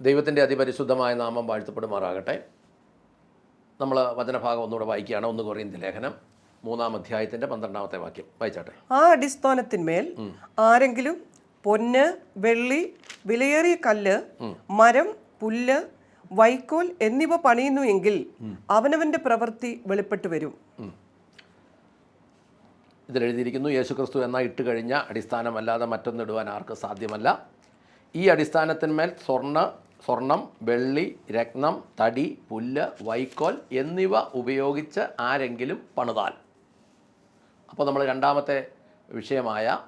ദൈവത്തിന്റെ അതിപരിശുദ്ധമായ നാമം വാഴ്ത്തപ്പെടുമാറാകട്ടെ. നമ്മൾ വചനഭാഗം ഒന്നുകൂടെ വായിക്കുകയാണ്. ഒന്ന് കൊറിയന്തി ലേഖനം മൂന്നാം അധ്യായത്തിന്റെ പന്ത്രണ്ടാമത്തെ വാക്യം. വായിച്ചാട്ടെ. ആ അടിസ്ഥാനത്തിന്മേൽ ആരെങ്കിലും പൊന്ന് വെള്ളി വിലയേറിയ കല്ല് മരം പുല്ല് വൈക്കോൽ എന്നിവ പണിയുന്നു എങ്കിൽ അവനവന്റെ പ്രവൃത്തി വെളിപ്പെട്ടു വരും. ഇതിലെഴുതിയിരിക്കുന്നു യേശുക്രിസ്തു എന്ന ഇട്ട് കഴിഞ്ഞ അടിസ്ഥാനമല്ലാതെ മറ്റൊന്നിടുവാൻ ആർക്ക് സാധ്യമല്ല. ഈ അടിസ്ഥാനത്തിന്മേൽ സ്വർണ സ്വർണം വെള്ളി രത്നം തടി പുല്ല് വൈക്കോൽ എന്നിവ ഉപയോഗിച്ച് ആരെങ്കിലും പണിതാൽ. അപ്പോൾ നമ്മൾ രണ്ടാമത്തെ വിഷയമായ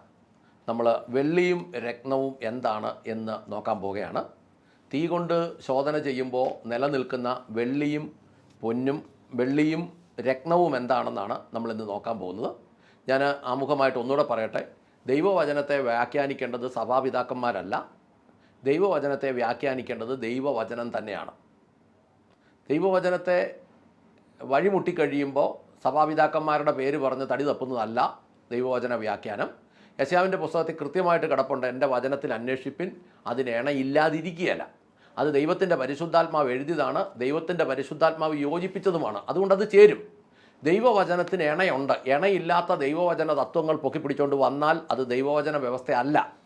നമ്മൾ വെള്ളിയും രത്നവും എന്താണ് എന്ന് നോക്കാൻ പോവുകയാണ്. തീ കൊണ്ട് ശോധന ചെയ്യുമ്പോൾ നിലനിൽക്കുന്ന വെള്ളിയും പൊന്നും വെള്ളിയും രത്നവും എന്താണെന്നാണ് നമ്മളിന്ന് നോക്കാൻ പോകുന്നത്. ഞാൻ ആമുഖമായിട്ട് ഒന്നുകൂടെ പറയട്ടെ. ദൈവവചനത്തെ വ്യാഖ്യാനിക്കേണ്ടത് സഭാപിതാക്കന്മാരല്ല. ദൈവവചനത്തെ വ്യാഖ്യാനിക്കേണ്ടത് ദൈവവചനം തന്നെയാണ്. ദൈവവചനത്തെ വഴിമുട്ടിക്കഴിയുമ്പോൾ സഭാപിതാക്കന്മാരുടെ പേര് പറഞ്ഞ് തടി തപ്പുന്നതല്ല ദൈവവചന വ്യാഖ്യാനം. യശാവിന്റെ പുസ്തകത്തിൽ കൃത്യമായിട്ട് കിടപ്പുണ്ട് എന്റെ വചനത്തിൽ അന്വേഷിപ്പിൻ അതിന് ഇണയില്ലാതിരിക്കുകയല്ല അത് ദൈവത്തിന്റെ പരിശുദ്ധാത്മാവ് എഴുതിയതാണ് ദൈവത്തിന്റെ പരിശുദ്ധാത്മാവ് യോജിപ്പിച്ചതുമാണ്. അതുകൊണ്ട് അത് ചേരും. ദൈവവചനത്തിന് ഇണയുണ്ട് ഇണയില്ലാത്ത ദൈവവചന തത്വങ്ങൾ പൊക്കിപ്പിടിച്ചുകൊണ്ട് വന്നാൽ അത് ദൈവവചന വ്യവസ്ഥയല്ല.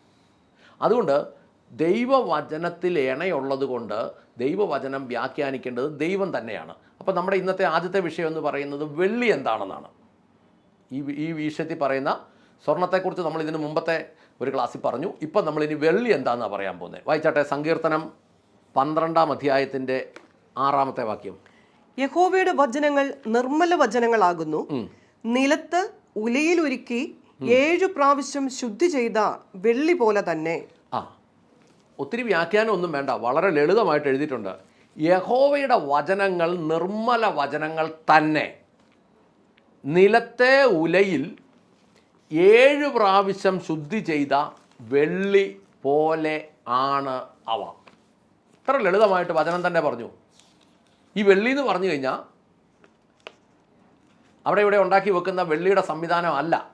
അതുകൊണ്ട് ദൈവവചനത്തിൽ ഇണയുള്ളത് കൊണ്ട് ദൈവവചനം വ്യാഖ്യാനിക്കേണ്ടത് ദൈവം തന്നെയാണ്. അപ്പോൾ നമ്മുടെ ഇന്നത്തെ ആദ്യത്തെ വിഷയം എന്ന് പറയുന്നത് വെള്ളി എന്താണെന്നാണ്. ഈ ഈ വിഷയത്തിൽ പറയുന്ന സ്വർണത്തെക്കുറിച്ച് നമ്മൾ ഇതിന് മുമ്പത്തെ ഒരു ക്ലാസ്സിൽ പറഞ്ഞു. ഇപ്പം നമ്മളിനി വെള്ളി എന്താണെന്നാണ് പറയാൻ പോകുന്നത്. വായിച്ചാട്ടെ സങ്കീർത്തനം പന്ത്രണ്ടാം അധ്യായത്തിന്റെ ആറാമത്തെ വാക്യം. യഹോവയുടെ വചനങ്ങൾ നിർമ്മല വചനങ്ങളാകുന്നു. നിലത്ത് ഉലയിലൊരുക്കി ഏഴു പ്രാവശ്യം ശുദ്ധി ചെയ്ത വെള്ളി പോലെ തന്നെ. ഒത്തിരി വ്യാഖ്യാനം ഒന്നും വേണ്ട വളരെ ലളിതമായിട്ട് എഴുതിയിട്ടുണ്ട്. യഹോവയുടെ വചനങ്ങൾ നിർമ്മല വചനങ്ങൾ തന്നെ. നിലത്തെ ഉലയിൽ ഏഴ് പ്രാവശ്യം ശുദ്ധി ചെയ്ത വെള്ളി പോലെ ആണ് അവ. ഇത്ര ലളിതമായിട്ട് വചനം തന്നെ പറഞ്ഞു. ഈ വെള്ളി എന്ന് പറഞ്ഞു കഴിഞ്ഞാൽ അവിടെ ഇവിടെ ഉണ്ടാക്കി വെക്കുന്ന വെള്ളിയുടെ സംവിധാനം അല്ല.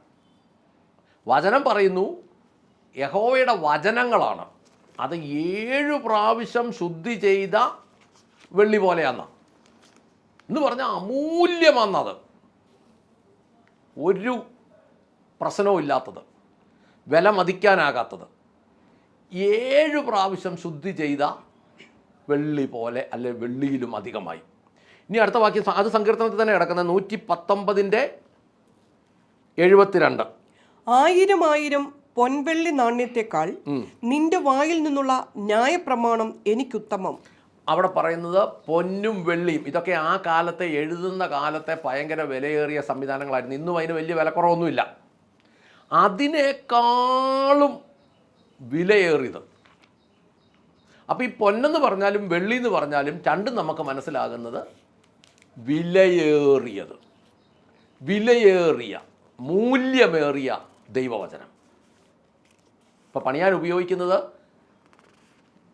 വചനം പറയുന്നു യഹോവയുടെ വചനങ്ങളാണ്. അത് ഏഴു പ്രാവശ്യം ശുദ്ധി ചെയ്ത വെള്ളി പോലെയാണ് എന്ന് പറഞ്ഞാൽ അമൂല്യമാണത് ഒരു പ്രശ്നവും ഇല്ലാത്തത്. വില മതിക്കാനാകാത്തത്. ഏഴ് പ്രാവശ്യം ശുദ്ധി ചെയ്ത വെള്ളി പോലെ അല്ലെ വെള്ളിയിലും അധികമായി. ഇനി അടുത്ത വാക്യം അത് സങ്കീർത്തനത്തിൽ തന്നെ കിടക്കുന്ന നൂറ്റി പത്തൊമ്പതിന്റെ എഴുപത്തിരണ്ട്. ആയിരം ആയിരം പൊൻവെള്ളി നാണ്യത്തെക്കാൾ നിന്റെ വായിൽ നിന്നുള്ള ന്യായപ്രമാണം എനിക്കുത്തമം. അവിടെ പറയുന്നത് പൊന്നും വെള്ളിയും. ഇതൊക്കെ ആ കാലത്തെ എഴുതുന്ന കാലത്തെ ഭയങ്കര വിലയേറിയ സംവിധാനങ്ങളായിരുന്നു. ഇന്നും അതിന് വലിയ വിലക്കുറവൊന്നുമില്ല. അതിനേക്കാളും വിലയേറിയത്. അപ്പോൾ ഈ പൊന്നെന്ന് പറഞ്ഞാലും വെള്ളി എന്ന് പറഞ്ഞാലും രണ്ടും നമുക്ക് മനസ്സിലാകുന്നത് വിലയേറിയത്. വിലയേറിയ മൂല്യമേറിയ ദൈവവചനം. ഇപ്പോൾ പണിയാൻ ഉപയോഗിക്കുന്നത്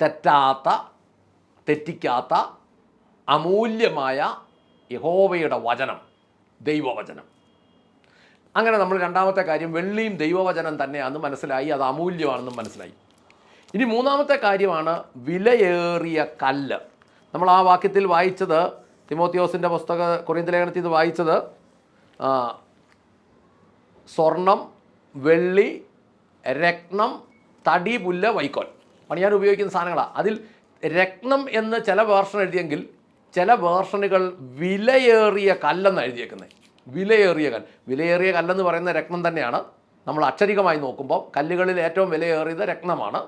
തെറ്റാത്ത തെറ്റിക്കാത്ത അമൂല്യമായ യഹോവയുടെ വചനം ദൈവവചനം. അങ്ങനെ നമ്മൾ രണ്ടാമത്തെ കാര്യം വെള്ളിയും ദൈവവചനം തന്നെയാണെന്ന് മനസ്സിലായി അത് അമൂല്യമാണെന്നും മനസ്സിലായി. ഇനി മൂന്നാമത്തെ കാര്യമാണ് വിലയേറിയ കല്ല്. നമ്മൾ ആ വാക്യത്തിൽ വായിച്ചത് തിമോത്തിയോസിന്റെ പുസ്തക കുറിയന്ത ലേഖനത്തിൽ ഇത് വായിച്ചത് സ്വർണം വെള്ളി രത്നം തടി പുല്ല് വൈക്കോൽ പണിയാൻ ഉപയോഗിക്കുന്ന സാധനങ്ങളാണ് അതിൽ രത്നം എന്ന് ചില വേർഷൻ എഴുതിയെങ്കിൽ ചില വേർഷനുകൾ വിലയേറിയ കല്ലെന്ന് എഴുതിയേക്കുന്നത് വിലയേറിയ കല്ല്. വിലയേറിയ കല്ലെന്ന് പറയുന്ന രത്നം തന്നെയാണ്. നമ്മൾ അക്ഷരികമായി നോക്കുമ്പോൾ കല്ലുകളിൽ ഏറ്റവും വിലയേറിയത് രത്നമാണ്.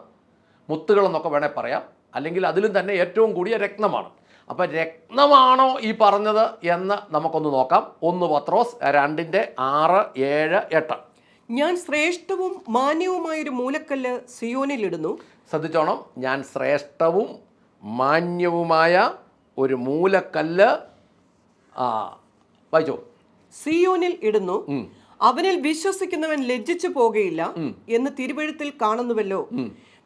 മുത്തുകളെന്നൊക്കെ വേണേൽ പറയാം. അല്ലെങ്കിൽ അതിലും തന്നെ ഏറ്റവും കൂടിയ രത്നമാണ്. അപ്പോൾ രത്നമാണോ ഈ പറഞ്ഞത് എന്ന് നമുക്കൊന്ന് നോക്കാം. ഒന്ന് പത്രോസ് രണ്ടിന്റെ ആറ് ഏഴ് എട്ട്. ഞാൻ ശ്രേഷ്ഠവും മാന്യവുമായൊരു മൂലക്കല്ല് സിയോനിലിടുന്നു. ശ്രദ്ധിച്ചോണം. ഞാൻ ശ്രേഷ്ഠവും മാന്യവുമായ ഒരു മൂലക്കല്ല് ആ വായിച്ചോ. സിയോനിൽ ഇടുന്നു. അവനിൽ വിശ്വസിക്കുന്നവൻ ലജ്ജിച്ചു പോകുകയില്ല എന്ന് തിരുവഴുത്തിൽ കാണുന്നുവല്ലോ.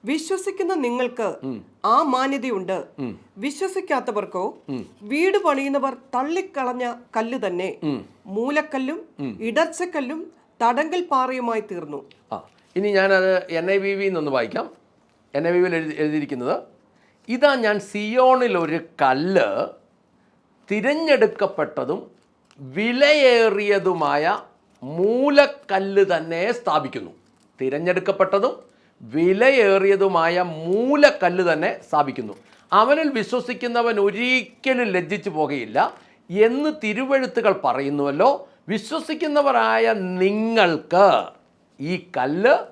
വിശ്വസിക്കുന്ന നിങ്ങൾക്ക് ആ മാന്യതയുണ്ട്. വിശ്വസിക്കാത്തവർക്കോ വീട് പണിയുന്നവർ തള്ളിക്കളഞ്ഞ കല്ല് തന്നെ. മൂലക്കല്ലും ഇടർച്ചക്കല്ലും തടങ്കൽ പാറയുമായി തീർന്നു. ആ ഇനി ഞാനത് എൻ ഐ വി വി എന്നൊന്ന് വായിക്കാം. എൻ ഐ വി വിയിൽ എഴുതി എഴുതിയിരിക്കുന്നത് ഇതാ ഞാൻ സിയോണിൽ ഒരു കല്ല് തിരഞ്ഞെടുക്കപ്പെട്ടതും വിലയേറിയതുമായ മൂലക്കല്ല് തന്നെ സ്ഥാപിക്കുന്നു. തിരഞ്ഞെടുക്കപ്പെട്ടതും വിലയേറിയതുമായ മൂലക്കല്ല് തന്നെ സ്ഥാപിക്കുന്നു. അവനിൽ വിശ്വസിക്കുന്നവൻ ഒരിക്കലും ലജ്ജിച്ചു പോകുകയില്ല എന്ന് തിരുവഴുത്തുകൾ പറയുന്നുവല്ലോ. വിശ്വസിക്കുന്നവരായ നിങ്ങൾക്ക് ഈ കല്ല്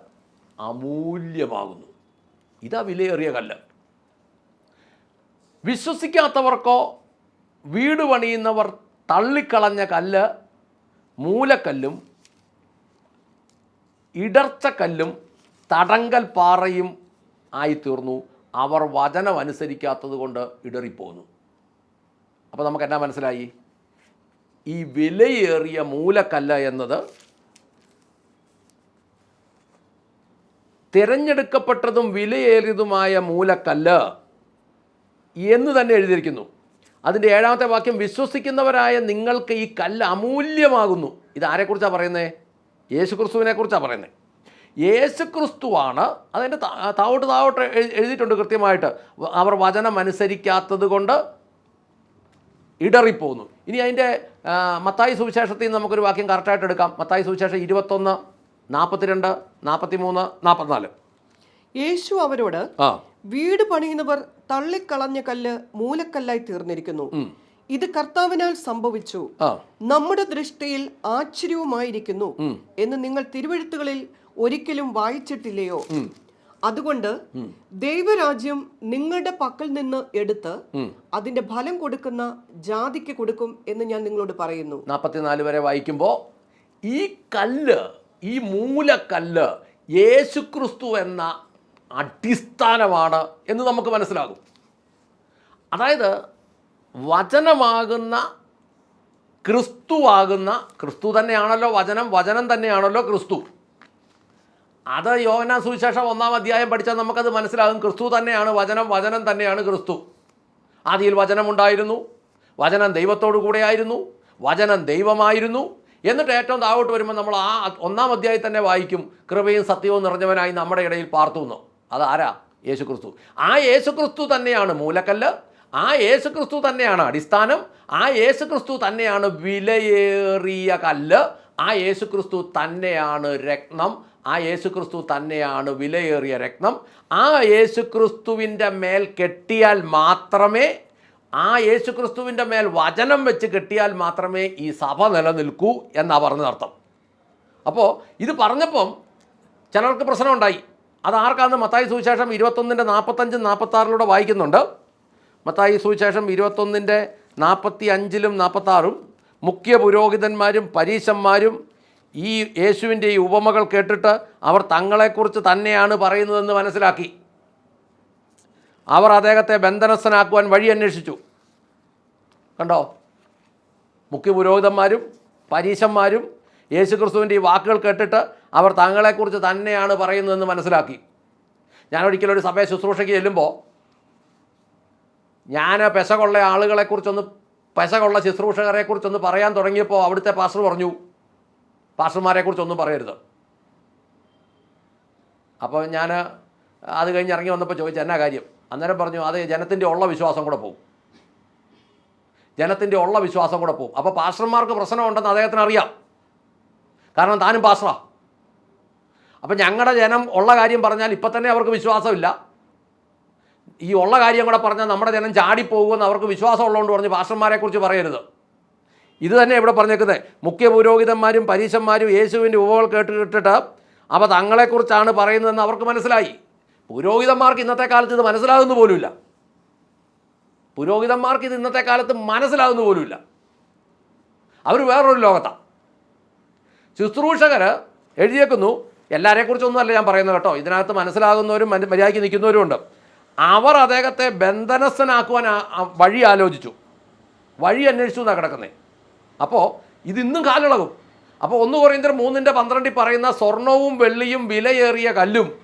അമൂല്യമാകുന്നു. ഇതാ വിലയേറിയ കല്ല്. വിശ്വസിക്കാത്തവർക്കോ വീട് പണിയുന്നവർ തള്ളിക്കളഞ്ഞ കല്ല് മൂലക്കല്ലും ഇടർച്ചക്കല്ലും തടങ്കൽ പാറയും ആയിത്തീർന്നു. അവർ വചനം അനുസരിക്കാത്തത് കൊണ്ട് ഇടറിപ്പോന്നു. അപ്പോൾ നമുക്ക് എന്നാ മനസ്സിലായി? ഈ വിലയേറിയ മൂലക്കല്ല എന്നത് തിരഞ്ഞെടുക്കപ്പെട്ടതും വിലയേറിയതുമായ മൂലക്കല്ല് എന്ന് തന്നെ എഴുതിയിരിക്കുന്നു. അതിന്റെ ഏഴാമത്തെ വാക്യം വിശ്വസിക്കുന്നവരായ നിങ്ങൾക്ക് ഈ കല്ല് അമൂല്യമാകുന്നു. ഇത് ആരെക്കുറിച്ചാണ് പറയുന്നത് യേശു ക്രിസ്തുവിനെ കുറിച്ചാണ് പറയുന്നത് യേശു ക്രിസ്തുവാണ് അതിന്റെ താവോട്ട് താവോട്ട് എഴുതിയിട്ടുണ്ട് കൃത്യമായിട്ട്. അവർ വചനം അനുസരിക്കാത്തത് കൊണ്ട് ഇടറിപ്പോകുന്നു. ഇനി അതിന്റെ മത്തായി സുവിശേഷത്തിൽ നിന്ന് നമുക്കൊരു വാക്യം കറക്റ്റായിട്ട് എടുക്കാം. മത്തായി സുവിശേഷം ഇരുപത്തൊന്ന് നാൽപ്പത്തിരണ്ട് നാൽപ്പത്തി മൂന്ന് നാൽപ്പത്തിനാല് യേശു അവരോട് വീട് പണിയുന്നവർ തള്ളിക്കളഞ്ഞ കല്ല് മൂലക്കല്ലായി തീർന്നിരിക്കുന്നു. ഇത് കർത്താവിനാൽ സംഭവിച്ചു. നമ്മുടെ ദൃഷ്ടിയിൽ ആശ്ചര്യവുമായിരിക്കുന്നു എന്ന് നിങ്ങൾ തിരുവഴുത്തുകളിൽ ഒരിക്കലും വായിച്ചിട്ടില്ലയോ? അതുകൊണ്ട് ദൈവരാജ്യം നിങ്ങളുടെ പക്കൽ നിന്ന് എടുത്ത് അതിന്റെ ഫലം കൊടുക്കുന്ന ജാതിക്ക് കൊടുക്കും എന്ന് ഞാൻ നിങ്ങളോട് പറയുന്നു. നാൽപ്പത്തിനാല് വരെ വായിക്കുമ്പോൾ ഈ കല്ല് ഈ മൂലക്കല്ല് യേശുക്രിസ്തു എന്ന അടിസ്ഥാനമാണ് എന്ന് നമുക്ക് മനസ്സിലാകും. അതായത് വചനമാകുന്ന ക്രിസ്തുവാകുന്ന ക്രിസ്തു തന്നെയാണല്ലോ വചനം വചനം തന്നെയാണല്ലോ ക്രിസ്തു. അത് യോഹന സുവിശേഷം ഒന്നാം അധ്യായം പഠിച്ചാൽ നമുക്കത് മനസ്സിലാകും. ക്രിസ്തു തന്നെയാണ് വചനം വചനം തന്നെയാണ് ക്രിസ്തു. ആദിയിൽ വചനമുണ്ടായിരുന്നു വചനം ദൈവത്തോടു കൂടെയായിരുന്നു വചനം ദൈവമായിരുന്നു. എന്നിട്ട് ഏറ്റവും താഴോട്ട് വരുമ്പോൾ നമ്മൾ ആ ഒന്നാം അധ്യായി തന്നെ വായിക്കും. കൃപയും സത്യവും നിറഞ്ഞവനായി നമ്മുടെ ഇടയിൽ പാർത്തു ആരാ? യേശു ക്രിസ്തു ആ യേശു ക്രിസ്തു തന്നെയാണ് മൂലക്കല്ല്. ആ യേശു ക്രിസ്തു തന്നെയാണ് അടിസ്ഥാനം. ആ യേശു ക്രിസ്തു തന്നെയാണ് വിലയേറിയ കല്ല്. ആ യേശുക്രിസ്തു തന്നെയാണ് രത്നം. ആ യേശുക്രിസ്തു തന്നെയാണ് വിലയേറിയ രത്നം. ആ യേശുക്രിസ്തുവിന്റെ മേൽ കെട്ടിയാൽ മാത്രമേ ആ യേശുക്രിസ്തുവിന്റെ മേൽ വചനം വെച്ച് കെട്ടിയാൽ മാത്രമേ ഈ സഭ നിലനിൽക്കൂ എന്നാ പറഞ്ഞതർത്ഥം. അപ്പോൾ ഇത് പറഞ്ഞപ്പം ചിലർക്ക് പ്രശ്നമുണ്ടായി. അത് ആർക്കാന്ന് മത്തായി സുവിശേഷം ഇരുപത്തൊന്നിന്റെ നാൽപ്പത്തഞ്ചും നാൽപ്പത്താറിലൂടെ വായിക്കുന്നുണ്ട്. മത്തായി സുവിശേഷം ഇരുപത്തൊന്നിന്റെ നാൽപ്പത്തി അഞ്ചിലും നാൽപ്പത്താറും മുഖ്യ പുരോഹിതന്മാരും പരീശന്മാരും ഈ യേശുവിന്റെ ഈ ഉപമകൾ കേട്ടിട്ട് അവർ തങ്ങളെക്കുറിച്ച് തന്നെയാണ് പറയുന്നതെന്ന് മനസ്സിലാക്കി. അവർ അദ്ദേഹത്തെ ബന്ധനസ്ഥനാക്കുവാൻ വഴി അന്വേഷിച്ചു. കണ്ടോ? മുഖ്യ പുരോഹിതന്മാരും പരീശന്മാരും യേശുക്രിസ്തുവിന്റെ ഈ വാക്കുകൾ കേട്ടിട്ട് അവർ തങ്ങളെക്കുറിച്ച് തന്നെയാണ് പറയുന്നതെന്ന് മനസ്സിലാക്കി. ഞാൻ ഒരിക്കലും ഒരു സഭയെ ശുശ്രൂഷയ്ക്ക് ചെല്ലുമ്പോൾ ഞാൻ പെശകൊള്ള ആളുകളെക്കുറിച്ചൊന്ന് പെശകൊള്ള ശുശ്രൂഷകരെക്കുറിച്ചൊന്ന് പറയാൻ തുടങ്ങിയപ്പോൾ അവിടുത്തെ പാസ്റ്റർ പറഞ്ഞു പാസ്റ്റർമാരെക്കുറിച്ചൊന്നും പറയരുത്. അപ്പോൾ ഞാൻ അത് കഴിഞ്ഞ് ഇറങ്ങി വന്നപ്പോൾ ചോദിച്ചു എന്നാ കാര്യം? അന്നേരം പറഞ്ഞു അത് ജനത്തിന്റെ ഉള്ള വിശ്വാസം കൂടെ പോകും ജനത്തിന്റെ ഉള്ള വിശ്വാസം കൂടെ പോകും അപ്പോൾ പാസ്റ്റർമാർക്ക് പ്രശ്നമുണ്ടെന്ന് അദ്ദേഹത്തിന് അറിയാം. കാരണം താനും പാസ്റ്ററാണ് അപ്പം ഞങ്ങളുടെ ജനം ഉള്ള കാര്യം പറഞ്ഞാൽ ഇപ്പം തന്നെ അവർക്ക് വിശ്വാസമില്ല. ഈ ഉള്ള കാര്യം കൂടെ പറഞ്ഞാൽ നമ്മുടെ ജനം ചാടിപ്പോകുമെന്ന് അവർക്ക് വിശ്വാസം ഉള്ളതുകൊണ്ട് പറഞ്ഞ് പാസ്റ്റർമാരെക്കുറിച്ച് പറയരുത്. ഇത് തന്നെ ഇവിടെ പറഞ്ഞേക്കുന്നത്. മുഖ്യ പുരോഹിതന്മാരും പരീശന്മാരും യേശുവിന്റെ ഉപകൾ കേട്ട് കേട്ടിട്ട് അവ തങ്ങളെക്കുറിച്ചാണ് പറയുന്നതെന്ന് അവർക്ക് മനസ്സിലായി. പുരോഹിതന്മാർക്ക് ഇന്നത്തെ കാലത്ത് ഇത് മനസ്സിലാകുന്ന പോലുമില്ല. പുരോഹിതന്മാർക്ക് ഇത് ഇന്നത്തെ കാലത്ത് മനസ്സിലാകുന്ന പോലുമില്ല. അവർ വേറൊരു ലോകത്താണ് ശുശ്രൂഷകർ എഴുതിയേക്കുന്നു. എല്ലാവരെക്കുറിച്ചൊന്നുമല്ല ഞാൻ പറയുന്നത് കേട്ടോ. ഇതിനകത്ത് മനസ്സിലാകുന്നവരും മര്യാദയ്ക്ക് നിൽക്കുന്നവരും ഉണ്ട് അവർ അദ്ദേഹത്തെ ബന്ധനസ്ഥനാക്കുവാൻ വഴി ആലോചിച്ചു. വഴി അന്വേഷിച്ചു എന്നാണ് കിടക്കുന്നത് അപ്പോൾ ഇത് ഇന്നും കാലിളകും അപ്പോൾ ഒന്ന് കുറയുന്നതിന് മൂന്നിന്റെ പന്ത്രണ്ടിൽ പറയുന്ന സ്വർണവും വെള്ളിയും വിലയേറിയ കല്ലും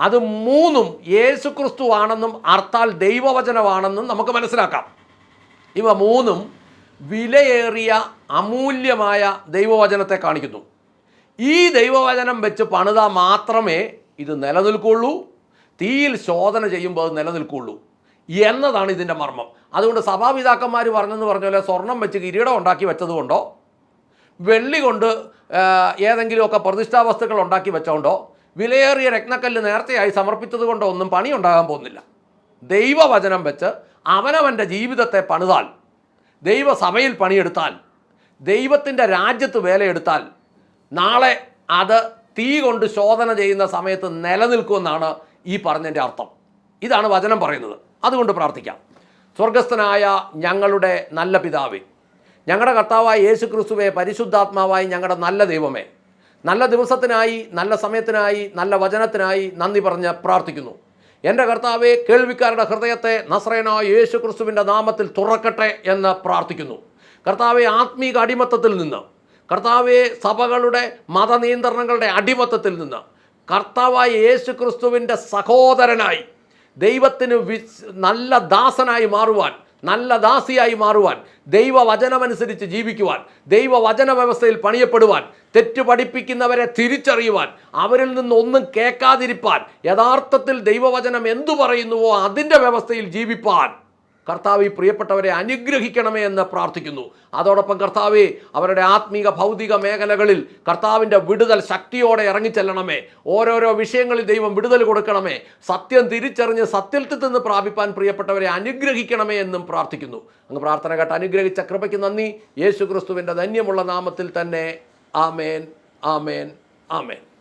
അത് മൂന്നും യേശുക്രിസ്തു ആണെന്നും അർത്ഥാൽ ദൈവവചനമാണെന്നും നമുക്ക് മനസ്സിലാക്കാം. ഇവ മൂന്നും വിലയേറിയ അമൂല്യമായ ദൈവവചനത്തെ കാണിക്കുന്നു. ഈ ദൈവവചനം വെച്ച് പണിതാൽ മാത്രമേ ഇത് നിലനിൽക്കുള്ളൂ. തീയിൽ ശോധന ചെയ്യുമ്പോൾ അത് നിലനിൽക്കുള്ളൂ. എന്നതാണ് ഇതിന്റെ മർമ്മം. അതുകൊണ്ട് സഭാപിതാക്കന്മാർ പറഞ്ഞെന്ന് പറഞ്ഞ പോലെ സ്വർണം വെച്ച് കിരീടം ഉണ്ടാക്കി വെച്ചതുകൊണ്ടോ വെള്ളി കൊണ്ട് ഏതെങ്കിലുമൊക്കെ പ്രതിഷ്ഠാ വസ്തുക്കൾ ഉണ്ടാക്കി വെച്ചോണ്ടോ വിലയേറിയ രത്നക്കല്ല് നേരത്തെയായി സമർപ്പിച്ചത് കൊണ്ടോ ഒന്നും പണി ഉണ്ടാകാൻ പോകുന്നില്ല. ദൈവവചനം വെച്ച് അവനവന്റെ ജീവിതത്തെ പണിതാൽ ദൈവസഭയിൽ പണിയെടുത്താൽ ദൈവത്തിന്റെ രാജ്യത്ത് വേലയെടുത്താൽ നാളെ അത് തീ കൊണ്ട് ശോധന ചെയ്യുന്ന സമയത്ത് നിലനിൽക്കുമെന്നാണ് ഈ പറഞ്ഞതിന്റെ അർത്ഥം. ഇതാണ് വചനം പറയുന്നത്. അതുകൊണ്ട് പ്രാർത്ഥിക്കാം. സ്വർഗസ്ഥനായ ഞങ്ങളുടെ നല്ല പിതാവേ ഞങ്ങളുടെ കർത്താവായ യേശു ക്രിസ്തുവെ പരിശുദ്ധാത്മാവായി ഞങ്ങളുടെ നല്ല ദൈവമേ നല്ല ദിവസത്തിനായി നല്ല സമയത്തിനായി നല്ല വചനത്തിനായി നന്ദി പറഞ്ഞ് പ്രാർത്ഥിക്കുന്നു. എന്റെ കർത്താവെ കേൾവിക്കാരുടെ ഹൃദയത്തെ നസ്രയനായ യേശു ക്രിസ്തുവിന്റെ നാമത്തിൽ തുറക്കട്ടെ എന്ന് പ്രാർത്ഥിക്കുന്നു. കർത്താവെ ആത്മീക അടിമത്തത്തിൽ നിന്ന് കർത്താവെ സഭകളുടെ മതനിയന്ത്രണങ്ങളുടെ അടിമത്തത്തിൽ നിന്ന് കർത്താവായ യേശു ക്രിസ്തുവിന്റെ സഹോദരനായി ദൈവത്തിന് നല്ല ദാസനായി മാറുവാൻ നല്ല ദാസിയായി മാറുവാൻ ദൈവവചനമനുസരിച്ച് ജീവിക്കുവാൻ ദൈവവചന വ്യവസ്ഥയിൽ പണിയപ്പെടുവാൻ തെറ്റ് പഠിപ്പിക്കുന്നവരെ തിരിച്ചറിയുവാൻ അവരിൽ നിന്ന് ഒന്നും കേൾക്കാതിരിപ്പാൻ യഥാർത്ഥത്തിൽ ദൈവവചനം എന്തു പറയുന്നുവോ അതിന്റെ വ്യവസ്ഥയിൽ ജീവിപ്പാൻ. കർത്താവ് ഈ പ്രിയപ്പെട്ടവരെ അനുഗ്രഹിക്കണമേ എന്ന് പ്രാർത്ഥിക്കുന്നു. അതോടൊപ്പം കർത്താവ് അവരുടെ ആത്മീക ഭൗതിക മേഖലകളിൽ കർത്താവിന്റെ വിടുതൽ ശക്തിയോടെ ഇറങ്ങിച്ചെല്ലണമേ. ഓരോരോ വിഷയങ്ങളിൽ ദൈവം വിടുതൽ കൊടുക്കണമേ. സത്യം തിരിച്ചറിഞ്ഞ് സത്യത്തിൽ നിന്ന് പ്രാപിപ്പാൻ പ്രിയപ്പെട്ടവരെ അനുഗ്രഹിക്കണമേ എന്നും പ്രാർത്ഥിക്കുന്നു. അങ്ങ് പ്രാർത്ഥന കേട്ട് അനുഗ്രഹിച്ച കൃപയ്ക്ക് നന്ദി. യേശു ക്രിസ്തുവിന്റെ ധന്യമുള്ള നാമത്തിൽ തന്നെ ആമേൻ ആമേൻ ആമേൻ.